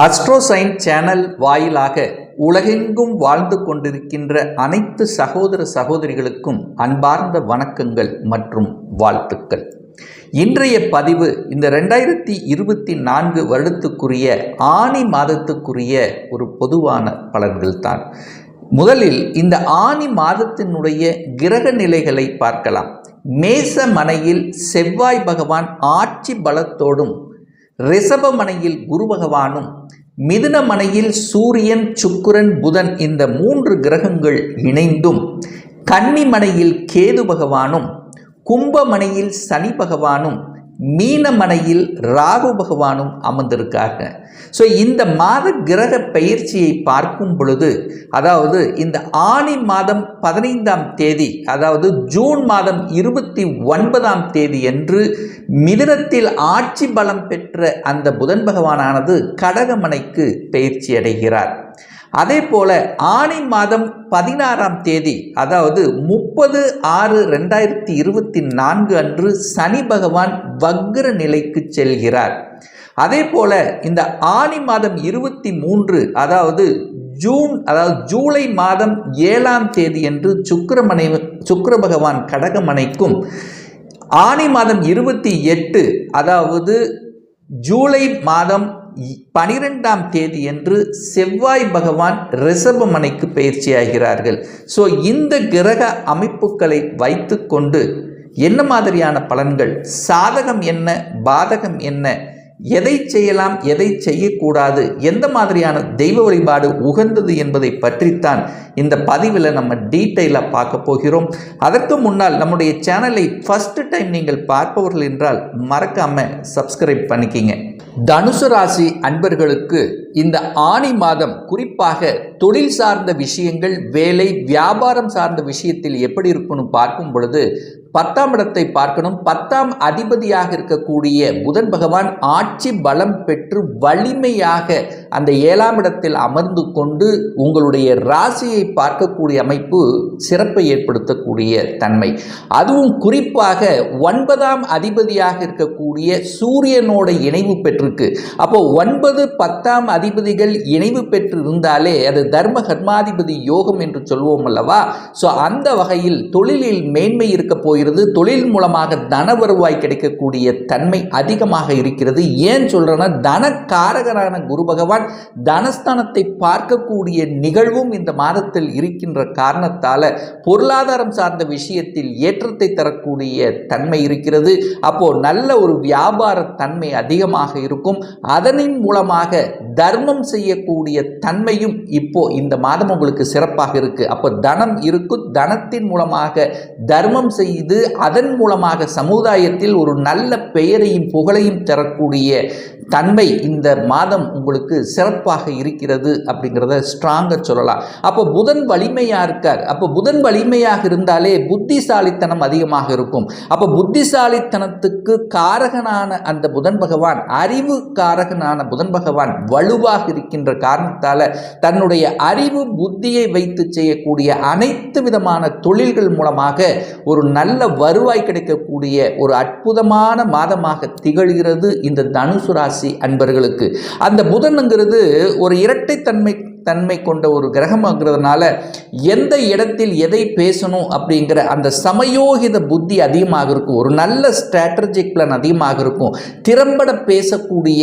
அஸ்ட்ரோசைன் channel வாயிலாக உலகெங்கும் வாழ்ந்து கொண்டிருக்கின்ற அனைத்து சகோதர சகோதரிகளுக்கும் அன்பார்ந்த வணக்கங்கள் மற்றும் வாழ்த்துக்கள். இன்றைய பதிவு இந்த ரெண்டாயிரத்தி இருபத்தி நான்கு வருடத்துக்குரிய ஆணி மாதத்துக்குரிய ஒரு பொதுவான பலன்கள் தான் முதலில் இந்த ஆணி மாதத்தினுடைய கிரக நிலைகளை பார்க்கலாம். மேச மனையில் செவ்வாய் பகவான் ஆட்சி பலத்தோடும் ரிஷபமனையில் குரு பகவானும் மிதுனமனையில் சூரியன் சுக்கிரன் புதன் இந்த மூன்று கிரகங்கள் இணைந்தும் கன்னிமனையில் கேது பகவானும் கும்பமனையில் சனி பகவானும் மீனமனையில் ராகு பகவானும் அமர்ந்திருக்காங்க ஸோ இந்த மாத கிரக பயிற்சியை பார்க்கும் பொழுது அதாவது இந்த ஆணி மாதம் பதினைந்தாம் தேதி அதாவது ஜூன் மாதம் இருபத்தி ஒன்பதாம் தேதி என்று மிதினத்தில் ஆட்சி பலம் பெற்ற அந்த புதன் பகவானானது கடகமனைக்கு பயிற்சி அடைகிறார். அதே போல் ஆணி மாதம் பதினாறாம் தேதி அதாவது முப்பது ஆறு ரெண்டாயிரத்தி இருபத்தி நான்கு அன்று சனி பகவான் வக்ர நிலைக்கு செல்கிறார். அதே போல் இந்த ஆணி மாதம் இருபத்தி மூன்று அதாவது ஜூன் அதாவது ஜூலை மாதம் ஏழாம் தேதி என்று சுக்கரமனை சுக்கர பகவான் கடகமனைக்கும் ஆணி மாதம் இருபத்தி எட்டு அதாவது ஜூலை மாதம் பனிரெண்டாம் தேதி என்று செவ்வாய் பகவான் ரிஷபமனைக்கு பயிற்சியாகிறார்கள். ஸோ இந்த கிரக அமைப்புகளை வைத்துக்கொண்டு என்ன மாதிரியான பலன்கள்? சாதகம் என்ன? பாதகம் என்ன? எதை செய்யலாம் எதை செய்யக்கூடாது எந்த மாதிரியான தெய்வ வழிபாடு உகந்தது என்பதை பற்றித்தான் இந்த பதிவில் நம்ம டீட்டெயிலாக பார்க்க போகிறோம். அதற்கு முன்னால் நம்முடைய சேனலை ஃபஸ்ட்டு டைம் நீங்கள் பார்ப்பவர்கள் என்றால் மறக்காமல் சப்ஸ்கிரைப் பண்ணிக்கிங்க. தனுசு ராசி அன்பர்களுக்கு இந்த ஆணி மாதம் குறிப்பாக தொழில் சார்ந்த விஷயங்கள் வேலை வியாபாரம் சார்ந்த விஷயத்தில் எப்படி இருக்குன்னு பார்க்கும் பொழுது பத்தாம் இடத்தை பார்க்கணும். பத்தாம் அதிபதியாக இருக்கக்கூடிய புதன் பகவான் ஆட்சி பலம் பெற்று வலிமையாக அந்த ஏழாம் இடத்தில் அமர்ந்து கொண்டு உங்களுடைய ராசியை பார்க்கக்கூடிய அமைப்பு சிறப்பை ஏற்படுத்தக்கூடிய தன்மை. அதுவும் குறிப்பாக ஒன்பதாம் அதிபதியாக இருக்கக்கூடிய சூரியனோட இணைவு பெற்றிருக்கு. அப்போ ஒன்பது பத்தாம் அதிபதிகள் இணைவு பெற்று இருந்தாலே அது தர்ம கர்மாதிபதி யோகம் என்று சொல்வோம் அல்லவா? ஸோ அந்த வகையில் தொழிலில் மேன்மை இருக்க போகிறது. தொழில் மூலமாக தன வருவாய் கிடைக்கக்கூடிய தன்மை அதிகமாக இருக்கிறது. ஏன் சொல்கிறேன்னா தனக்காரகரான குரு பகவான் தனஸ்தானத்தை பார்க்கக்கூடிய நிகழ்வும் இந்த மாதத்தில் இருக்கின்ற காரணத்தால் பொருளாதாரம் சார்ந்த விஷயத்தில் ஏற்றத்தை தரக்கூடிய தன்மை இருக்கிறது. அப்போ நல்ல ஒரு வியாபார தன்மை அதிகமாக இருக்கும். அதனின் மூலமாக தர்மம் செய்யக்கூடிய தன்மையும் இப்போ இந்த மாதம் உங்களுக்கு சிறப்பாக இருக்கு. அப்போ தனம் இருக்கும் தனத்தின் மூலமாக தர்மம் செய்து அதன் மூலமாக சமுதாயத்தில் ஒரு நல்ல பெயரையும் புகழையும் தரக்கூடிய தன்மை இந்த மாதம் உங்களுக்கு சிறப்பாக இருக்கிறது அப்படிங்கிறத ஸ்ட்ராங்காக சொல்லலாம். அப்போ புதன் வலிமையாக இருக்கார். அப்போ புதன் வலிமையாக இருந்தாலே புத்திசாலித்தனம் அதிகமாக இருக்கும். அப்போ புத்திசாலித்தனத்துக்கு காரகனான அந்த புதன் பகவான் அறிவு காரகனான புதன் பகவான் வலுவாக இருக்கின்ற காரணத்தால் தன்னுடைய அறிவு புத்தியை வைத்து செய்யக்கூடிய அனைத்து விதமான தொழில்கள் மூலமாக ஒரு நல்ல வருவாய் கிடைக்கக்கூடிய ஒரு அற்புதமான மாதமாக திகழ்கிறது இந்த தனுசு ராசி அன்பர்களுக்கு. அந்த புதனுங்கிறது ஒரு இரட்டைத்தன்மை தன்மை கொண்ட ஒரு கிரகமாகிறதுனால எந்த இடத்தில் எதை பேசணும் அப்படிங்கிற அந்த சமயோகித புத்தி அதிகமாக இருக்கும். ஒரு நல்ல ஸ்ட்ராட்டஜிக் பிளான் அதிகமாக இருக்கும். திறம்பட பேசக்கூடிய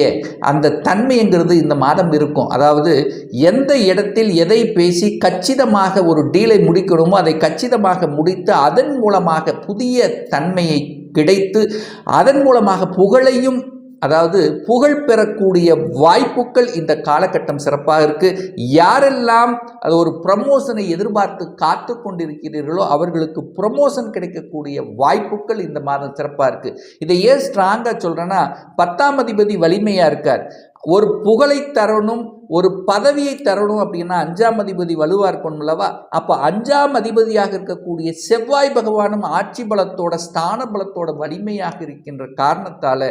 அந்த தன்மைங்கிறது இந்த மாதம் இருக்கும். அதாவது எந்த இடத்தில் எதை பேசி கச்சிதமாக ஒரு டீலை முடிக்கணுமோ அதை கச்சிதமாக முடித்து அதன் மூலமாக புதிய தன்மையை கிடைத்து அதன் மூலமாக புகழையும் அதாவது புகழ் பெறக்கூடிய வாய்ப்புகள் இந்த காலகட்டம் சிறப்பாக இருக்குது யாரெல்லாம் அது ஒரு ப்ரமோஷனை எதிர்பார்த்து காத்து கொண்டிருக்கிறீர்களோ அவர்களுக்கு ப்ரமோஷன் கிடைக்கக்கூடிய வாய்ப்புகள் இந்த மாதம் சிறப்பாக இருக்குது இதை ஏன் ஸ்ட்ராங்காக சொல்கிறேன்னா பத்தாம் அதிபதி வலிமையாக இருக்கார். ஒரு புகழை தரணும் ஒரு பதவியை தரணும் அப்படின்னா அஞ்சாம் அதிபதி வலுவாக இருக்கணும் அல்லவா? அப்போ அஞ்சாம் அதிபதியாக இருக்கக்கூடிய செவ்வாய் பகவானும் ஆட்சி பலத்தோட ஸ்தான பலத்தோட வலிமையாக இருக்கின்ற காரணத்தால்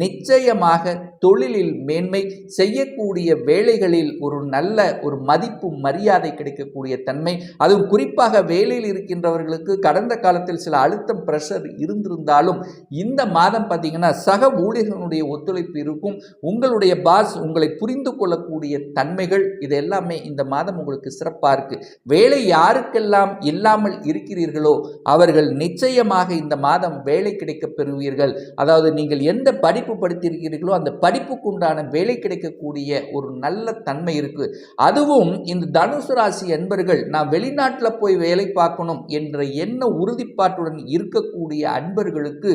நிச்சயமாக தொழிலில் மேன்மை செய்யக்கூடிய வேலைகளில் ஒரு நல்ல ஒரு மதிப்பு மரியாதை கிடைக்கக்கூடிய தன்மை அதுவும் குறிப்பாக வேலையில் இருக்கின்றவர்களுக்கு கடந்த காலத்தில் சில அழுத்தம் ப்ரெஷர் இருந்திருந்தாலும் இந்த மாதம் பார்த்தீங்கன்னா சக ஊழியர்களுடைய ஒத்துழைப்பு இருக்கும். உங்களுடைய பாஸ் உங்களை புரிந்து கொள்ளக்கூடிய தன்மைகள் இது எல்லாமே இந்த மாதம் உங்களுக்கு சிறப்பாக இருக்குது வேலை யாருக்கெல்லாம் இல்லாமல் இருக்கிறீர்களோ அவர்கள் நிச்சயமாக இந்த மாதம் வேலை கிடைக்க பெறுவீர்கள். அதாவது நீங்கள் எந்த படிப்பு படித்திருக்கிறீர்களோ அந்த படிப்புக்கு உண்டான வேலை கிடைக்கக்கூடிய ஒரு நல்ல தன்மை இருக்குது அதுவும் இந்த தனுசு ராசி அன்பர்கள் நான் வெளிநாட்டில் போய் வேலை பார்க்கணும் என்ற எண்ண உறுதிப்பாட்டுடன் இருக்கக்கூடிய அன்பர்களுக்கு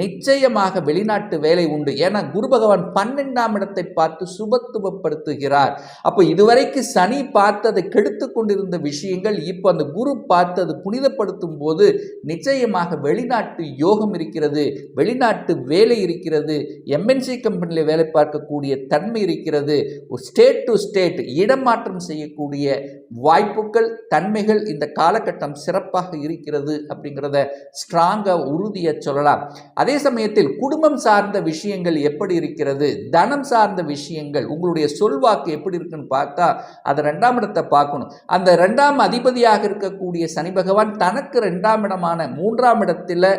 நிச்சயமாக வெளிநாட்டு வேலை உண்டு. ஏன்னா குரு பகவான் பன்னெண்டாம் இடத்தை பார்த்து சுபத்துவப்படுத்துகிறார். அப்போ இதுவரைக்கு சனி பார்த்ததை கெடுத்து கொண்டிருந்த விஷயங்கள் இப்போ அந்த குரு பார்த்தது புனிதப்படுத்தும் போது நிச்சயமாக வெளிநாட்டு யோகம் இருக்கிறது வெளிநாட்டு வேலை இருக்கிறது எம்என்சி கம்பெனியில் வேலை பார்க்கக்கூடிய தன்மை இருக்கிறது ஸ்டேட் டு ஸ்டேட் இடமாற்றம் செய்யக்கூடிய வாய்ப்புகள் தன்மைகள் இந்த காலகட்டம் சிறப்பாக இருக்கிறது அப்படிங்கிறத ஸ்ட்ராங்காக உறுதியை சொல்லலாம். அதே சமயத்தில் குடும்பம் சார்ந்த விஷயங்கள் எப்படி இருக்கிறது தனம் சார்ந்த விஷயங்கள் உங்களுடைய சொல்வாக்கு எப்படி இருக்குன்னு பார்த்தா அது ரெண்டாம் இடத்தை பார்க்கணும். அந்த ரெண்டாம் அதிபதியாக இருக்கக்கூடிய சனி பகவான் தனக்கு ரெண்டாம் இடமான மூன்றாம் இடத்துல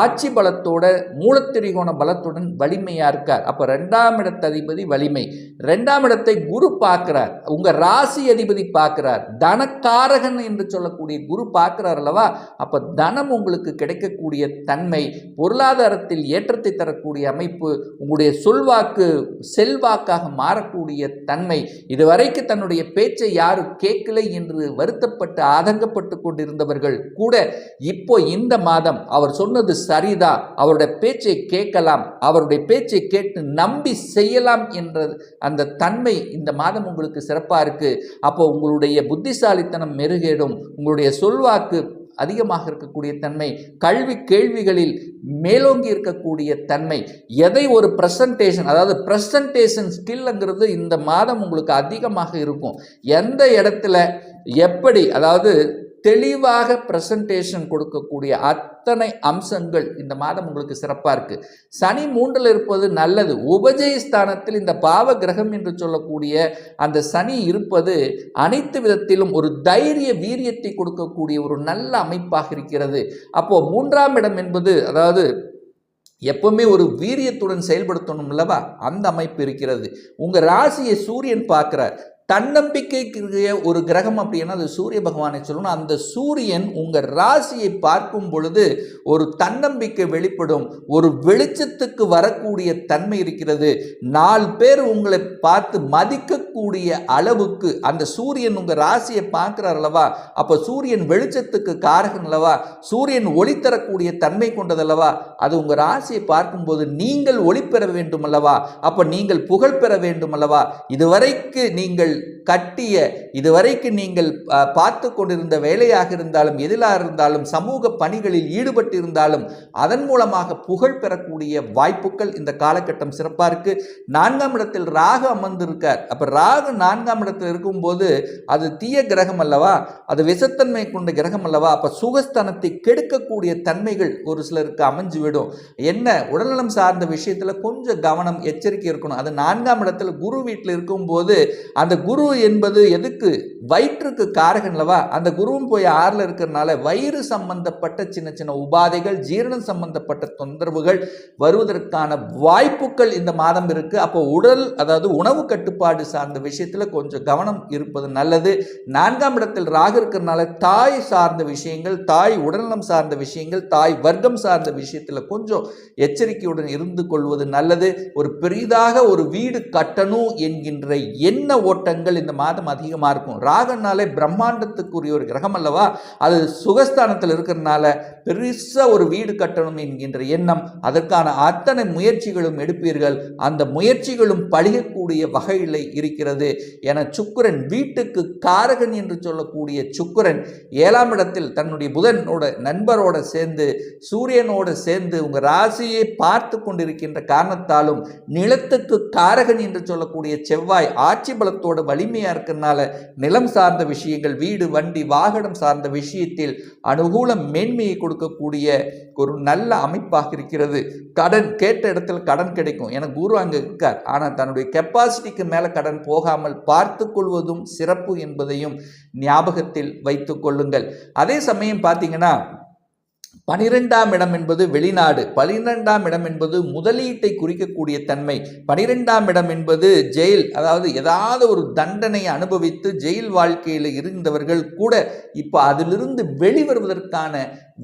ஆட்சி பலத்தோட மூலத்திரிகோண பலத்துடன் வலிமையாக இருக்கார். அப்போ ரெண்டாம் இடத்த அதிபதி வலிமை. ரெண்டாம் இடத்தை குரு பார்க்கிறார். உங்கள் ராசி அதிபதி பார்க்கிறார். தனக்காரகன் என்று சொல்லக்கூடிய குரு பார்க்கிறார் அல்லவா? அப்போ தனம் உங்களுக்கு கிடைக்கக்கூடிய தன்மை பொருளாதாரத்தில் ஏற்றத்தை தரக்கூடிய அமைப்பு உங்களுடைய சொல்வாக்கு செல்வாக்காக மாறக்கூடிய தன்மை இதுவரைக்கு தன்னுடைய பேச்சை யாரும் கேட்கலை என்று வருத்தப்பட்டு ஆதங்கப்பட்டு கொண்டிருந்தவர்கள் கூட இப்போ இந்த மாதம் அவர் சொன்னது சரிதான் அவருடைய பேச்சை கேட்கலாம். அவருடைய பேச்சை கேட்டு நம்பி செய்யலாம் என்ற அந்த தன்மை இந்த மாதம் உங்களுக்கு சிறப்பாக இருக்கு. அப்போ உங்களுடைய புத்திசாலித்தனம் மெருகேடும். உங்களுடைய சொல்வாக்கு அதிகமாக இருக்கக்கூடிய தன்மை கல்வி கேள்விகளில் மேலோங்கி இருக்கக்கூடிய தன்மை எதை ஒரு ப்ரெசன்டேஷன் அதாவது ப்ரெசன்டேஷன் ஸ்கில்ங்கிறது இந்த மாதம் உங்களுக்கு அதிகமாக இருக்கும். எந்த இடத்துல எப்படி அதாவது தெளிவாக ப்ரெசன்டேஷன் கொடுக்கக்கூடிய அத்தனை அம்சங்கள் இந்த மாதம் உங்களுக்கு சிறப்பாக இருக்குது சனி மூன்றில் இருப்பது நல்லது. உபஜய ஸ்தானத்தில் இந்த பாவ கிரகம் என்று சொல்லக்கூடிய அந்த சனி இருப்பது அனைத்து விதத்திலும் ஒரு தைரிய வீரியத்தை கொடுக்கக்கூடிய ஒரு நல்ல அமைப்பாக இருக்கிறது. அப்போது மூன்றாம் இடம் என்பது அதாவது எப்பவுமே ஒரு வீரியத்துடன் செயல்படுத்தணும் அல்லவா? அந்த அமைப்பு இருக்கிறது. உங்கள் ராசியை சூரியன் பார்க்குறார். தன்னம்பிக்கைக்குரிய ஒரு கிரகம் அப்படின்னா அது சூரிய பகவானை சொல்லணும். அந்த சூரியன் உங்கள் ராசியை பார்க்கும் பொழுது ஒரு தன்னம்பிக்கை வெளிப்படும் ஒரு வெளிச்சத்துக்கு வரக்கூடிய தன்மை இருக்கிறது. நாலு பேர் உங்களை பார்த்து மதிக்க இருக்கக்கூடிய அளவுக்கு அந்த சூரியன் உங்கள் ராசியை பார்க்குறார் அல்லவா? அப்போ சூரியன் வெளிச்சத்துக்கு காரகன் அல்லவா? சூரியன் ஒளி தரக்கூடிய தன்மை கொண்டதல்லவா அது உங்கள் ராசியை பார்க்கும்போது நீங்கள் ஒளி பெற வேண்டும் அல்லவா? அப்போ நீங்கள் புகழ் பெற வேண்டும் அல்லவா? இதுவரைக்கு நீங்கள் கட்டிய இதுவரைக்கு நீங்கள் பார்த்து கொண்டிருந்த வேலையாக இருந்தாலும் எதிலாக இருந்தாலும் சமூக பணிகளில் ஈடுபட்டு இருந்தாலும் அதன் மூலமாக புகழ் பெறக்கூடிய வாய்ப்புகள் இந்த காலகட்டம் சிறப்பாக இருக்கு. நான்காம் இடத்தில் ராகு அமர்ந்திருக்கார். அப்போ ராகு நான்காம் இடத்தில் இருக்கும்போது அது தீய கிரகம் அல்லவா? அது விஷத்தன்மை கொண்ட கிரகம் அல்லவா? அப்போ சுகஸ்தானத்தை கெடுக்கக்கூடிய தன்மைகள் ஒரு சிலருக்கு அமைஞ்சு விடும் என்ன? உடல்நலம் சார்ந்த விஷயத்தில் கொஞ்சம் கவனம் எச்சரிக்கை இருக்கணும். அது நான்காம் இடத்துல குரு வீட்டில் இருக்கும்போது அந்த குரு என்பது எதுக்கு? வயிற்றுக்கு காரகன் அல்லவா? அந்த குருவும் போய் ஆறில் இருக்கிறனால வயிறு சம்பந்தப்பட்ட சின்ன சின்ன உபாதைகள் ஜீரணம் சம்பந்தப்பட்ட தொந்தரவுகள் வருவதற்கான வாய்ப்புகள் இந்த மாதம் இருக்கு. அப்போ உடல் அதாவது உணவு கட்டுப்பாடு சார்ந்த விஷயத்தில் கொஞ்சம் கவனம் இருப்பது நல்லது. நான்காம் இடத்தில் ராகு இருக்கிறதுனால தாய் சார்ந்த விஷயங்கள் தாய் உடல்நலம் சார்ந்த விஷயங்கள் தாய் வர்க்கம் சார்ந்த விஷயத்தில் கொஞ்சம் எச்சரிக்கையுடன் இருந்து கொள்வது நல்லது. ஒரு பெரிதாக ஒரு வீடு கட்டணும் என்கின்ற எண்ண ஓட்டங்கள் இந்த மாதம் அதிகமாக இருக்கும். ராகனாலே பிரம்மாண்டத்துக்குரிய ஒரு கிரகம் அல்லவா? அது சுகஸ்தானத்தில் இருக்கிறதுனால பெருசாக ஒரு வீடு கட்டணும் என்கின்ற எண்ணம். அதற்கான அத்தனை முயற்சிகளும் எடுப்பீர்கள். அந்த முயற்சிகளும் பழியக்கூடிய வகையில் இருக்கிறது இருக்கிறது என சுக்கரன் வீட்டுக்கு காரகன் என்று சொல்லக்கூடிய சுக்கரன் ஏழாம் இடத்தில் தன்னுடைய புதனோட நண்பரோட சேர்ந்து சூரியனோட சேர்ந்து உங்கள் ராசியை பார்த்து கொண்டிருக்கின்ற காரணத்தாலும் நிலத்துக்கு காரகன் என்று சொல்லக்கூடிய செவ்வாய் ஆட்சி பலத்தோட வலிமையாக இருக்கிறதுனால நிலம் சார்ந்த விஷயங்கள் வீடு வண்டி வாகனம் சார்ந்த விஷயத்தில் அனுகூலம் மேன்மையை கொடுக்கக்கூடிய ஒரு நல்ல அமைப்பாக இருக்கிறது. கடன் கேட்ட இடத்துல கடன் கிடைக்கும். என குரு அங்கே இருக்கார். ஆனால் தன்னுடைய கெப்பாசிட்டிக்கு மேலே கடன் போகாமல் பார்த்து கொள்வதும் சிறப்பு என்பதையும் ஞாபகத்தில் வைத்து கொள்ளுங்கள். அதே சமயம் பார்த்தீங்கன்னா பனிரெண்டாம் இடம் என்பது வெளிநாடு பனிரெண்டாம் இடம் என்பது முதலீட்டை குறிக்கக்கூடிய தன்மை பனிரெண்டாம் இடம் என்பது ஜெயில் அதாவது ஏதாவது ஒரு தண்டனையை அனுபவித்து ஜெயில் வாழ்க்கையில் இருந்தவர்கள் கூட இப்போ அதிலிருந்து வெளிவருவதற்கான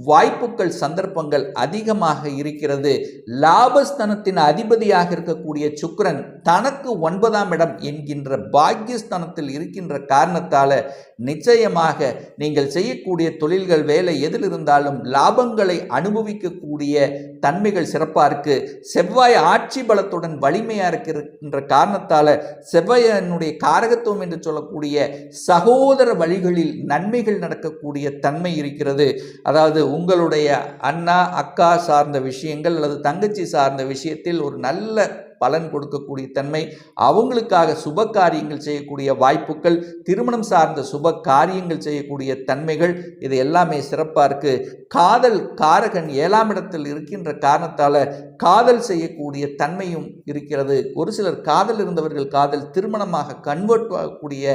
வாய்ப்புகள் சந்தர்ப்பங்கள் அதிகமாக இருக்கிறது. லாபஸ்தானத்தின் அதிபதியாக இருக்கக்கூடிய சுக்ரன் தனக்கு ஒன்பதாம் இடம் என்கின்ற பாக்கியஸ்தானத்தில் இருக்கின்ற காரணத்தால் நிச்சயமாக நீங்கள் செய்யக்கூடிய தொழில்கள் வேலை எதில் இருந்தாலும் லாபங்களை அனுபவிக்கக்கூடிய தன்மைகள் சிறப்பாக இருக்குது செவ்வாய் ஆட்சி பலத்துடன் வலிமையாக இருக்கின்ற காரணத்தால் செவ்வாயனுடைய காரகத்துவம் என்று சொல்லக்கூடிய சகோதர வழிகளில் நன்மைகள் நடக்கக்கூடிய தன்மை இருக்கிறது. அதாவது உங்களுடைய அண்ணா அக்கா சார்ந்த விஷயங்கள் அல்லது தங்கச்சி சார்ந்த விஷயத்தில் ஒரு நல்ல பலன் கொடுக்கக்கூடிய தன்மை அவங்களுக்காக சுப காரியங்கள் செய்யக்கூடிய வாய்ப்புகள் திருமணம் சார்ந்த சுப காரியங்கள் செய்யக்கூடிய தன்மைகள் இது எல்லாமே சிறப்பாக இருக்குது காதல் காரகன் ஏழாம் இடத்தில் இருக்கின்ற காரணத்தால் காதல் செய்யக்கூடிய தன்மையும் இருக்கிறது. ஒரு சிலர் காதல் இருந்தவர்கள் காதல் திருமணமாக கன்வெர்ட் ஆகக்கூடிய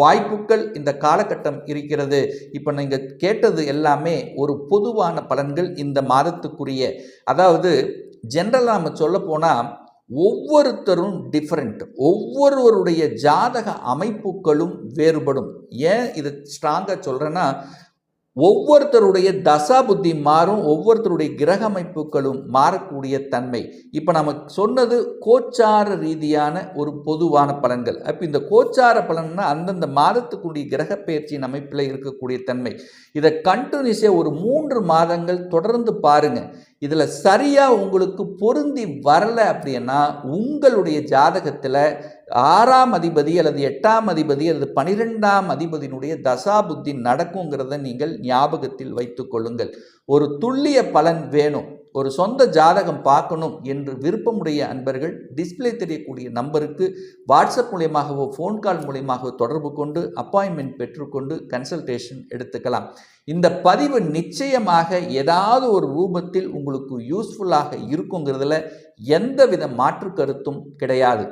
வாய்ப்புகள் இந்த காலகட்டம் இருக்கிறது. இப்போ நீங்கள் கேட்டது எல்லாமே ஒரு பொதுவான பலன்கள் இந்த மாதத்துக்குரிய. அதாவது ஜென்ரலாக நம்ம சொல்ல போனால் ஒவ்வொருத்தரும் டிஃப்ரெண்ட் ஒவ்வொருவருடைய ஜாதக அமைப்புகளும் வேறுபடும். ஏன் இது ஸ்ட்ராங்காக சொல்கிறேன்னா ஒவ்வொருத்தருடைய தசா புத்தி மாறும் ஒவ்வொருத்தருடைய கிரக அமைப்புகளும் மாறக்கூடிய தன்மை. இப்போ நம்ம சொன்னது கோச்சார ரீதியான ஒரு பொதுவான பலன்கள். அப்போ இந்த கோச்சார பலன்னா அந்தந்த மாதத்துக்குரிய கிரக பயிற்சியின் அமைப்பில் இருக்கக்கூடிய தன்மை. இதை கண்டினியூஸே ஒரு மூன்று மாதங்கள் தொடர்ந்து பாருங்கள் இதில் சரியாக உங்களுக்கு பொருந்தி வரலை அப்படின்னா உங்களுடைய ஜாதகத்தில் ஆறாம் அதிபதி அல்லது எட்டாம் அதிபதி அல்லது பனிரெண்டாம் அதிபதியினுடைய தசா புத்தி நடக்குங்கிறத நீங்கள் ஞாபகத்தில் வைத்து கொள்ளுங்கள். ஒரு துல்லிய பலன் வேணும். ஒரு சொந்த ஜாதகம் பார்க்கணும் என்று விருப்பமுடைய அன்பர்கள் டிஸ்பிளே தெரியக்கூடிய நம்பருக்கு வாட்ஸ்அப் மூலியமாகவோ ஃபோன் கால் மூலியமாகவோ தொடர்பு கொண்டு அப்பாயின்மெண்ட் பெற்றுக்கொண்டு கன்சல்டேஷன் எடுத்துக்கலாம். இந்த பதிவு நிச்சயமாக ஏதாவது ஒரு ரூபத்தில் உங்களுக்கு யூஸ்ஃபுல்லாக இருக்குங்கிறதுல எந்தவித மாற்று கருத்தும் கிடையாது.